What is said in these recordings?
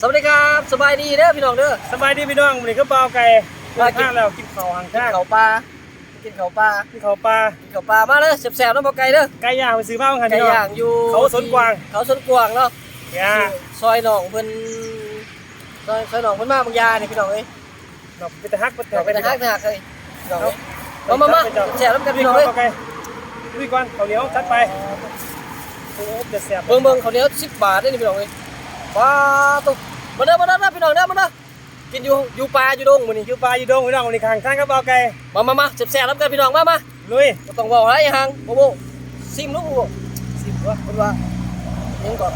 สวัสดีครับสบายดีเด้อพี่น้องเด้อสบายดีพี่น้องวันนี้ก็เบาไก่มามากินข้างแล้วกินข้าวห่างกินข้างข้าวปลากินข้าวปลากินข้าวปลากินข้าวปลามาเลยแซ่บๆน้ำบ่ไก่เด้อไก่ย่างไปซื้อมาเหมือนกันไก่พี่น้องย่างอยู่เขาสวนกวางเขาสวนกวางเนาะย่าซอยหนองเพิ่นซอยซอยหนองเพิ่นมาบางยานี่พี่น้องเอ้ยดอกไปแต่ฮักไปแต่เราไปเป็นแต่ฮัฮักกนะฮักเลยพี่น้องเอ้ยมามามาแซ่บน้ำกันพี่น้องเอ้ยข้าวไก่ลุยก่อนข้าวเหนียวจัดไปโอ้จะแซ่บเบิ่งเบิ่งข้าวเหนียว10บาทเด้อนี่พี่น้องเอ้ย ว้าตุ๊มาเด้อมาเด้อนะพี่น้องเด้อมาเด้อกินอยู่อยู่ปลาอยู่ดงมื้อนี้อยู่ปลาอยู่ดงพี่น้องวันนี้ข้างข้างก็เบาไก่มามามาแซ่บๆน้ำกันพี่น้องมามาลุยบ่ต้องบอกอะไรอีหังโบโบซิมลูกโบโบซิมวะเพิ่นว่ายังก่อน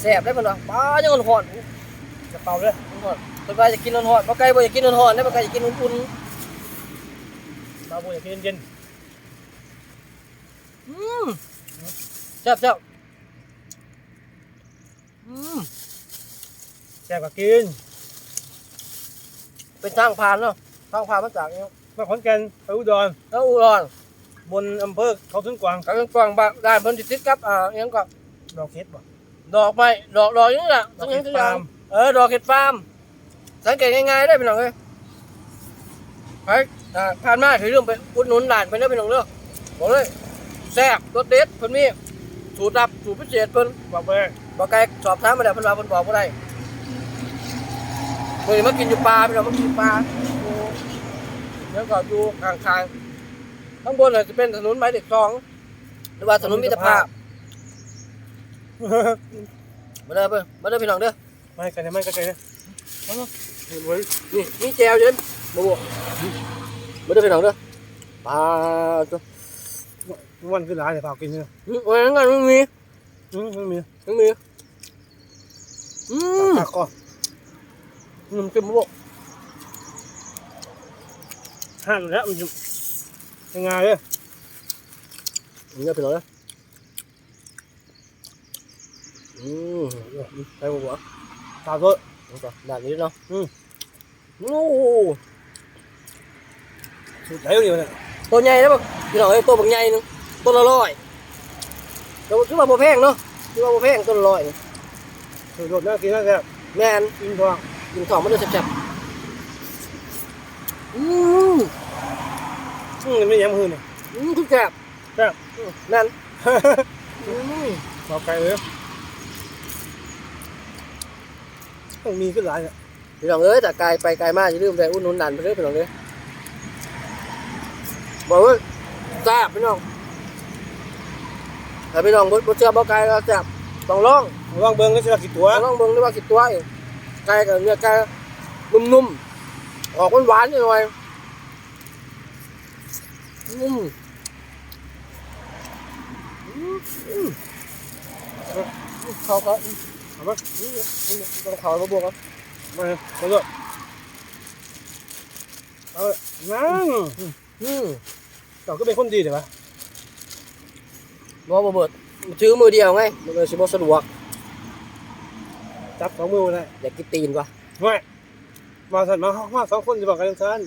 แซ่บได้เพิ่นว่าปลายังอ่อนๆกระเป๋าเลยอ่อนๆเพิ่นว่าจะกินอ่อนๆบ่ไก่บ่อยากกินอ่อนๆได้บ่ไก่อยากกินอุ่นปลาบูอยากกินเย็นๆอืมแซ่บแซ่บอืมๆ แซ่บก็กิน เป็นทางผ่านเนาะทางผ่านมาจากนี้มาขอนแก่นไปอุดรแล้วอุดรบนอำเภอเขาถึงกวางกับกวางบ้านด้านเพิ่นสิติดกับอ่าอิหยังก็ดอกเฮ็ดบ่ดอกไม้ดอกดอกอยังนี้ล่ะดอกทั้งหยังเห็ดทุกอย่างฟาร์มเออดอกเห็ดฟาร์มสังเกตง่ายๆได้พี่น้องเอ้ยไปอ่าผ่านมาถือเรื่องไปอุดหนุนร้านไปเด้อพี่น้องเด้อบอกเลยแซ่บรสเด็ดเพิ่นมีสูตรลับสูตรพิเศษเพิ่นบอกไป บอกไกลสอบถามมาแล้วเพิ่นว่าเพิ่นบอกบ่ได้เพิ่นมากินอยู่ปลาพี่น้องมากินอยู่ปลาอยู่แล้วก็อยู่ข้างๆข้างบนน่ะจะเป็นถนนหมายเลขสองหรือว่าถนนมิตรภาพมาเด้อเพิ่นมาเด้อพี่น้องเด้อไม่กันไม่กันเลยนี่นี่แจวอยู่เด้อบ่บ่มาเด้อพี่น้องเด้อปลาตัววันคือหลายแต่เปล่ากินเนี่ยอืมวันนั้นก็มันมีอืมไม่มีมันมี อืมตักก่อนน้ำจิ้มบ่บ่หั่นแล้วมันจะยังไงเลยนี่เด้อพี่น้องเด้ออืมไปบ่บ่ตาตัวเอาต่อด้านนี้เนาะอืมโอ้สุดไหนอยู่เนี่ยตัวใหญ่แล้วบ่พี่น้องเอ้ตัวบางใหญ่นึงตัวละร้อยตัวคือว่าบ่แพงเนาะคือว่าบ่แพงตัวละร้อย นี่สุดยอดน่ากินมากเลยแม่นกินทองกินของมันจะแซ่บๆอืมอืมไม่ย้ำหืนเนี่ยอืมทุกแซ่บแซ่บอืมนั่นอืมบอกไก่เลยต้องมีขึ้นหลายเนี่ยพี่น้องเอ้ยแต่ไกลไปไกลมากอย่าลืมไปอุดหนุนนันไปเรื่อยพี่น้องเอ้ยบอกว่าแซ่บพี่น้องถ้าพี่น้องบ่เชื่อบ่ไกลก็แซ่บ ต้องลองว่างเบิ้งก็จะกี่ตัวต้องลองเบิ่งด้วยว่าสิตัวเองไก่กับเนื้อไก่นุ่มๆออกหวานๆหน่อยอืมอืมอืมเขาเขาเอามาต้องเขามาบวกครับมามาด้วยเอานั่งอืมเจ้าก็เป็นคนดีเดี๋ยวปะบ่บ่เบิด ถือมือเดียวไงมันเลยสิบ่สะดวกจับสองมือได้อยากกินตีนวะไม่มาสั่นมามาสองคนจะบอกกันสั้น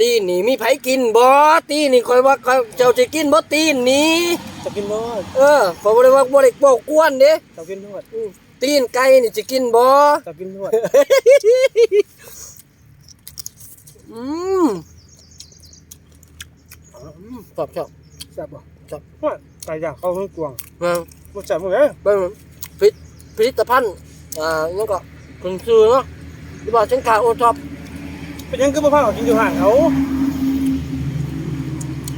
ตีนนี่มีไผกินบ่ตีนนี่คอยว่าข้อยเจ้าจะกินบ่ตีนนี่จะกินด้วยเออข้อยบ่ได้ว่าบ่ได้เว้ากวนเด้จะกินด้วยอืมตีนไก่นี่จะกินบ่จะกินด้วยอืมอืมชอบชอบแซ่บป่ะจับว่า ไก่ย่างเขาเพิ่งกวางมามันแซ่บมั้งไงเป็นผลิตผลิตภัณฑ์อ่ายังก็คุณซื้อเนาะหรือว่าสินค้าโอท็อปเป็นยังก็มาพาเขากินอยู่ห่างเขา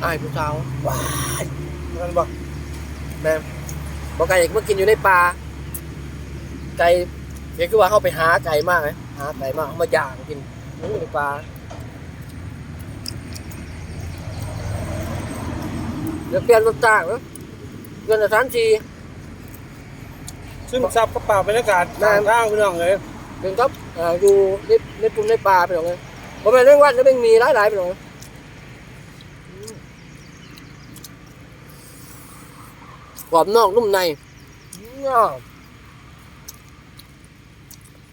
อ้ายผู้สาวนั่นบ่แม่บ่ไก่มากินอยู่ในป่าไก่เรียกคือว่าเฮาไปหาไก่มากเลยหาไก่มากเอามาย่างกินอยู่ในป่าเดี๋ยวเปลี่ยนรสชาติเนาะ เปลี่ยนสถานที่ ซึ่งซับกระเป๋าบรรยากาศได้ทางทางพี่น้องเลยเป็นครับอ่าอยู่ในในปุ่มในป่าไปหรอกเลยผมเป็นเรื่องวัดแล้วเป็นมีหลายหลายๆไปหรอกเลยอืมกรอบนอกนุ่มในอ้าว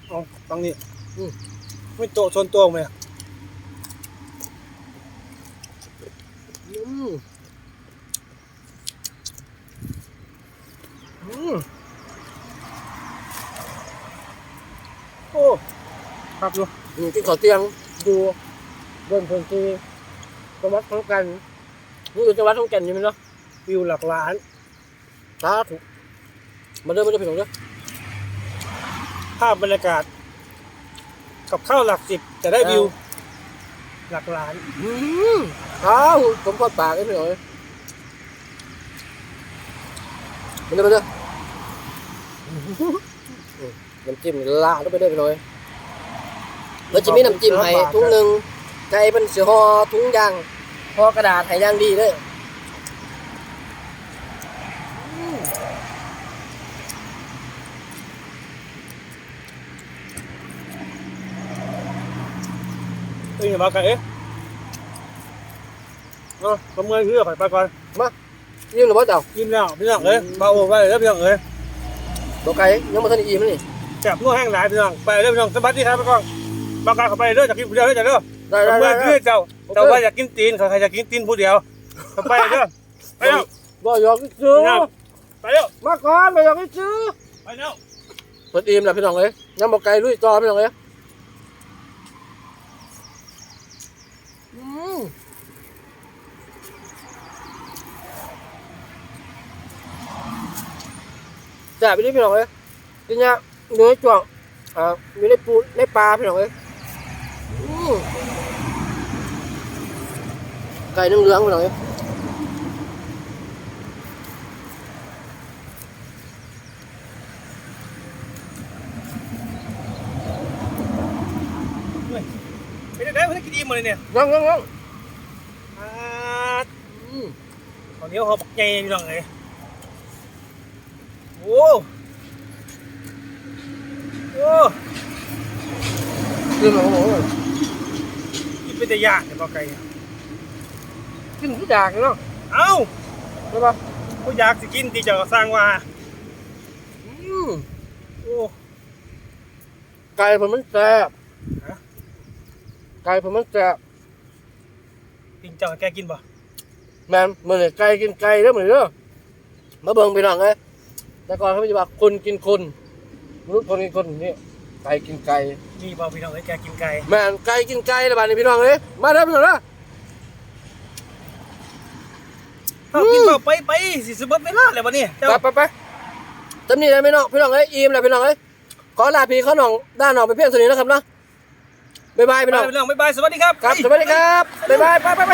เอาตรงนี้อืม ไม่โตชนตัวไหมอืมอืม โอ้ ครับดูอืมกินข้าวเตียงดูบนพื้นที่จังหวัดขอนแก่นนี่อยู่จังหวัดขอนแก่นใช่ไหมเนาะวิวหลักล้านสาธุมาเด้อมาเด้อพี่น้องเด้อภาพบรรยากาศ กับข้าวหลักสิบจะได้วิว หลักล้านอืมอ้าวผมพอดปากไอ้พี่น้องเอ้ยมาเด้อมาเด้ออืมน้ำจิ้มลาดลงไปเด้อพี่น้องเอ้ย แล้วจะมีน้ำจิ้มให้ถุงหนึ่งไก่เป็นเสือห่อถุงยางห่อกระดาษให้อยางดีเลยเอ้ยมาไก่เอ๊ะเอาประเมินเพื่อไปไปก่อนยิ้มหรือเปล่าเจ้ายิ้มแล้วพี่น้องเอ้ยมาโอ้ไปเลยพี่น้องเอ้ยตัวไก่ยังมาทันได้อิ่มเลยนี่แซ่บนัวแห้งหลายพี่น้องไปเลยพี่น้องสวัสดีครับไปก่อน บางการเขาไปเด้อจากกินผู้เดียวเด้อจ้ะเด้อได้ปได้ระเมิได้นเพื่อเจ้าเจ้าว่าอยากกินตีนเขาใครอยากกินตีนผู้เดียวเขาไปเด้อไปแล้วบ่อยากซื้อไปแล้วมาก่อนบ่อยากซื้อไปแล้วเปิดอิ่มแล้วพี่น้องเอ้ยยังบอกไก่ลุยต่อพี่น้องเอ้ยอืมจ้าไปดิพี่น้องเอ้ยทีเนี้ยอยู่ในจ่วงอ่าอยู่ในปูในปลาพี่น้องเอ้ย อืมไก่นึ่งเหลืองพี่น้องเอ้ยไปได้เพื่อนกินดีหมด เลยเนี่ยนั่งนั่งนั่งอ่าอืมตอนนี้เขาปักใหญ่พี่น้องเลยโอ้โอ้กินแล้วโอ้โหกินเป็นแต่ยากเนี่ยปลาไก่กินทุกอย่างเนาะเอ้าใช่ปะผู้อยากสิกินที่เจะสร้างว่าอืมโอ้ ไก่ผมมันแซ่บฮะ ไก่ผมมันแซ่บปิงเจ้าให้แกกินป่ะแม่นมื้อนี้ไก่กินไก่เด้อมื้อนี้เด้อมาเบิ่งพี่น้องเอ้ยแต่ก่อนเขาจะว่าคนกินคนมนุษย์คนกินคนนี่ ไก่กินไก่นี่บอกพี่น้องให้แกกินไก่แม่นไก่กินไก่แล้วบัดนี้พี่น้องเอ้ยมาเด้อพี่น้องเด้อ เอากินเปล่าไปไปสิสมบัติไม่ลาดเลยวันนี้เจ้า ไปไปไปจำนี่ได้ไหมน้องพี่น้องเอ้ยอิ่มแล้วพี่น้องเอ้ยขอลาพี่เขาน้องด้านน้องไปเพียงเท่านี้นะครับเนาะบ๊ายบายพี่น้อง ไปพี่น้องบ๊ายบายสวัสดีครับ ครับสวัสดีครับบ๊ายบายไปไปไป